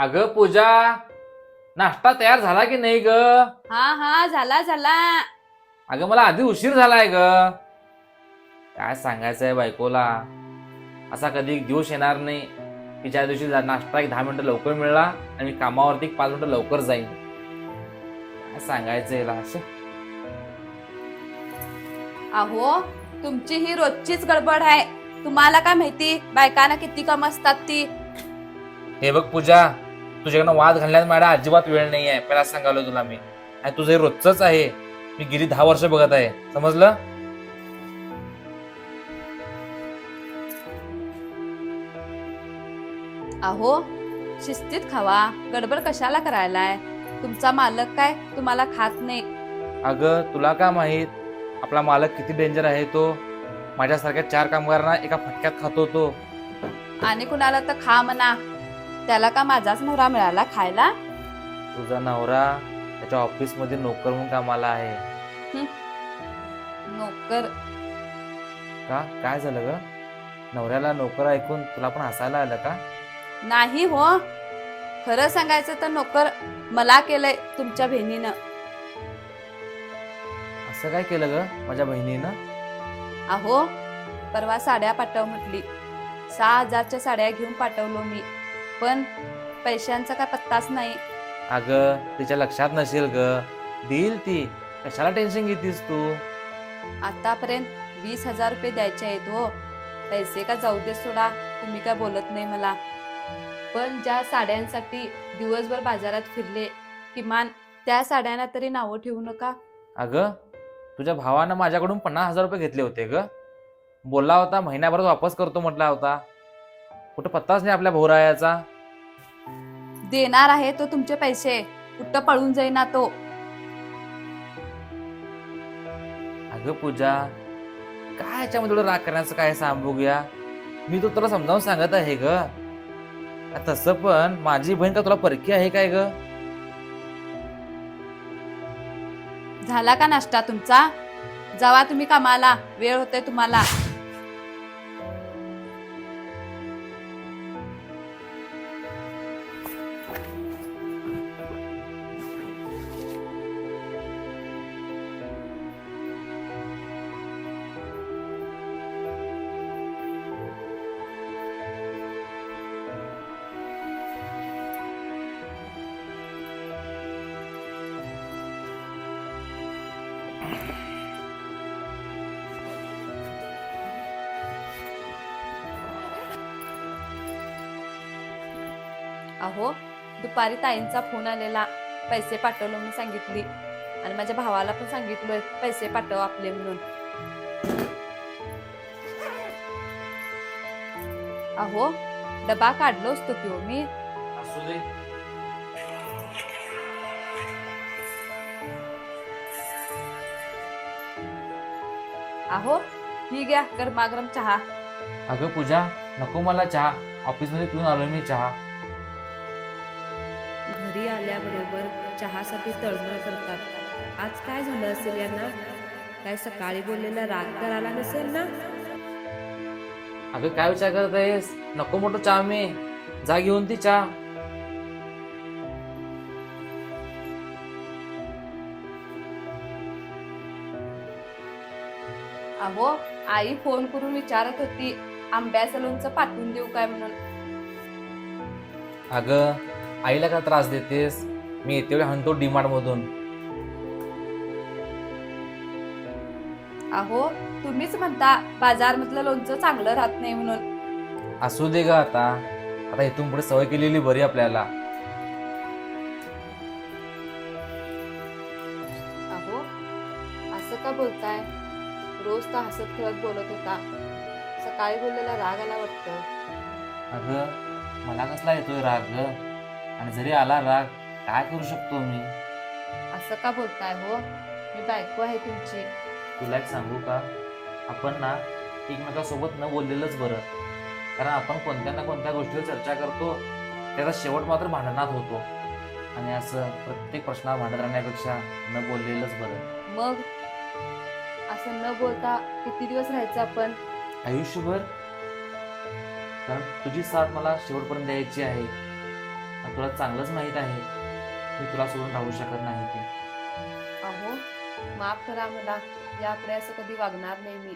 अगं पूजा नाश्ता तयार झाला की नाही ग? हा हा झाला झाला. अगं मला आधी उशीर झालाय ग. काय सांगायचंय बायकोला? असा कधी एक दिवस येणार नाही. की ज्या दिवशी जा- नाश्ता एक दहा मिनिटं लवकर मिळाला आणि मी कामावरती एक पाच मिनिटं लवकर जाईन. काय सांगायचं याला असं? अहो तुमची ही रोजचीच गडबड आहे. तुम्हाला काय माहिती बायकांना किती काम असतात ती? हे बघ पूजा तुझ्याकडनं वाद घालण्यात माझ्या अजिबात वेळ नाही आहे पहिला सांगालो तुला मी. आणि तुझं हे रोजच आहे मी गेली दहा वर्ष बघत आहे. समजलं? अहो शिस्तीत खावा. गडबड कशाला करायलाय? तुमचा मालक काय? तुम्हाला खात नाही. अगं तुला का माहीत? आपला मालक किती डेंजर आहे तो? माझ्यासारख्या चार कामगारांना एका फटक्यात खातो तो. आणि कुणाला तर खा म्हणा. त्याला का माझाच नवरा मिळाला खायला? तुझा नवरा त्याच्या ऑफिसमध्ये नोकर म्हणून कामाला आहे. नोकर? का? काय झालं ग? नवऱ्याला नोकर ऐकून तुला पण हसायला आलं का? नाही हो. खरं सांगायचं तर नोकर मला केलंय तुमच्या बहिणीनं. असं काय केलं ग? माझ्या बहिणीनं? अहो परवा साड्या पाठव म्हटली. सहा हजारच्या साड्या घेऊन पाठवलो मी. पण पैशांचा काय पत्ताच नाही. अगं तिच्या लक्षात नसेल ग. देईल ती. कशाला टेन्शन घेतीस तू? आतापर्यंत वीस हजार रुपये द्यायचे आहेत हो. पैसे का जाऊ दे सोडा. तुम्ही काय बोलत नाही मला. पण ज्या साड्यांसाठी दिवसभर बाजारात फिरले किमान त्या साड्यांना तरी नावं ठेवू नका. अगं तुझ्या भावानं माझ्याकडून पन्नास हजार रुपये घेतले होते ग. बोलला होता महिन्याभरात वापस करतो म्हटला होता. कुठं पत्ताच नाही आपल्या भाऊरायाचा देणार आहे तो तुमचे पैसे. कुठं पळून जाईना तो. अगं पूजा काय याच्यामध्ये एवढं राग करण्याचं काय सांग बघूया? मी तो तुला समजावून सांगत आहे ग. आ, तसं पण माझी बहीण का तुला परकी आहे काय ग? झाला का नाश्ता तुमचा? जावा तुम्ही कामाला वेळ होतोय तुम्हाला. अहो दुपारी ताईंचा फोन आलेला. पैसे पाठवलो म्हणून सांगितली. आणि माझ्या भावाला पण सांगितलोय पैसे पाठव आपले म्हणून. अहो डबा काढलो असतो की हो मी? असू दे. अहो ही घ्या गरमागरम चहा. अगं पूजा नको मला चहा. ऑफिसमध्ये पिऊन आलो मी चहा. घरी आल्याबरोबर चहासाठी तळमळ करतात. आज काय झालं असेल यांना? काय सकाळी बोललेला राग तर आला नसेल ना? अगं काय विचार करत आहेस? नको मोठं चहा मी. जा घेऊन ती चहा. अहो आई फोन करून विचारत होती आंब्याचं लोणचं पाठवून देऊ काय म्हणून? अगं आईला का त्रास देतेस? मी येते वेळी हाणतो डीमार्ट मधून अहो तुम्हीच म्हणता बाजार मधलं लोणचं चांगलं राहत नाही म्हणून. असू दे ग आता. आता इथून पुढे सवय केलेली बरी आपल्याला. अहो असं का बोलताय? रोज तर हसत खेळत बोलत होता. सकाळी बोललेला राग आला वाटतं. अगं मला कसला येतोय राग ग? आणि जरी आला राग काय करू शकतो मी? असं का बोलताय हो? मी बायको आहे तुमची. तुला एक सांगू का? आपण ना एकमेकासोबत न बोललेलंच बरं. कारण आपण कोणत्या ना कोणत्या गोष्टीवर चर्चा करतो त्याचा शेवट मात्र भांडणात होतो. आणि असं प्रत्येक प्रश्नावर भांडत राहण्यापेक्षा न बोललेलंच बरं. मग? असं न बोलता किती दिवस राहायचं आपण? आयुष्यभर? कारण तुझी साथ मला शेवटपर्यंत द्यायची आहे. आणि तुला चांगलंच माहीत आहे. मी तुला सोडून राहू शकत नाही ते अहो माफ करा मला. यापुढे असं कधी वागणार नाही मी.